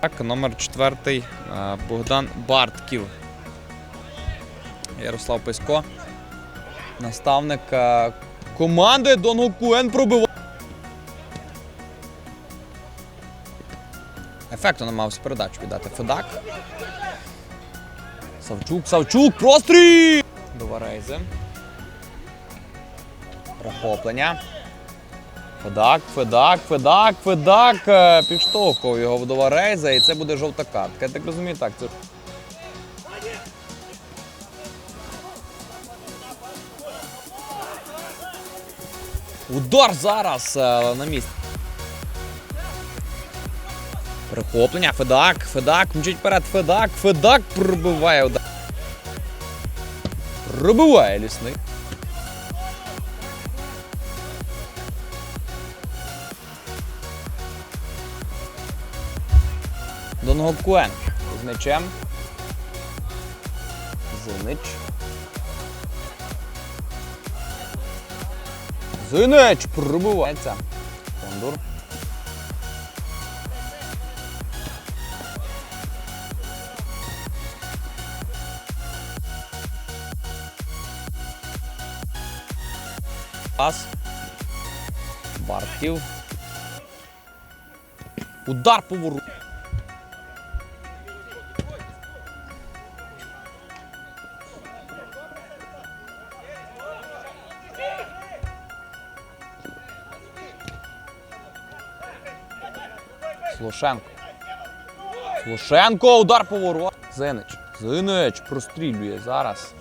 Так, номер четвертий е, Богдан Бартків. Ярослав Писько. Наставник е, команди Донгокуен пробиває. Ефекту намагався передачу віддати Федак. Савчук, Савчук, простріл! До Варейзи. Прохоплення. Федак, Федак, Федак, Федак. е, Підштовхував його вдова Рейза, і це буде жовта картка. Я так розумію, так. Це... Удар зараз е, на місці. Прихоплення, Федак, Федак, мчить вперед, Федак, Федак пробиває удар. Пробиває лісник. Донгокуен з м'ячем. Зинич. Зинич пробивається. Кондур. Пас. Бартків. Удар по вору. Слушенко. Слушенко, удар по ворот. Зинич. Зинич прострілює зараз.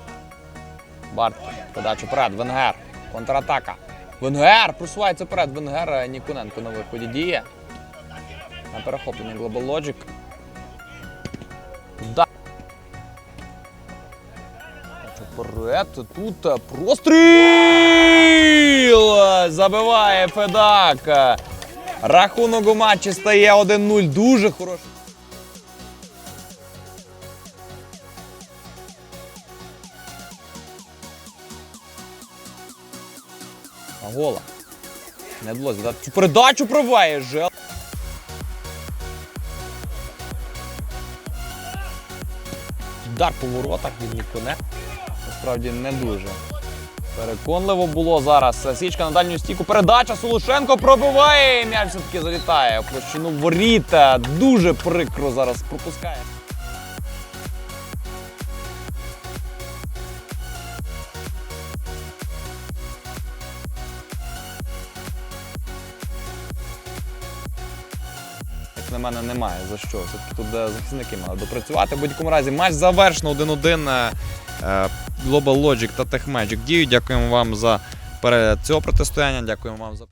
Бартків. Подача вперед. Венгер. Контратака. Венгер просувається вперед. Венгер е, Нікуненко на виході діє. На перехопленні Global Logic. Вперед. Тут е, простріл! Забиває Федак. Рахунок у матчі стає 1-0. Дуже хороший. Гола. Не вдалося дати. Цю передачу проває жел. Удар по воротах від Ніконе. Насправді не дуже. Переконливо було зараз. Січка на дальню стійку. Передача Солошенко пробиває. М'яч все-таки залітає. Площину воріта. Дуже прикро зараз пропускає. На мене, немає за що. Тут е, захисники мали допрацювати. В будь-якому разі матч завершено 1-1. Е, Global Logic та TechMagic Дію. Дякуємо вам за перегляд цього протистояння. Дякуємо вам за.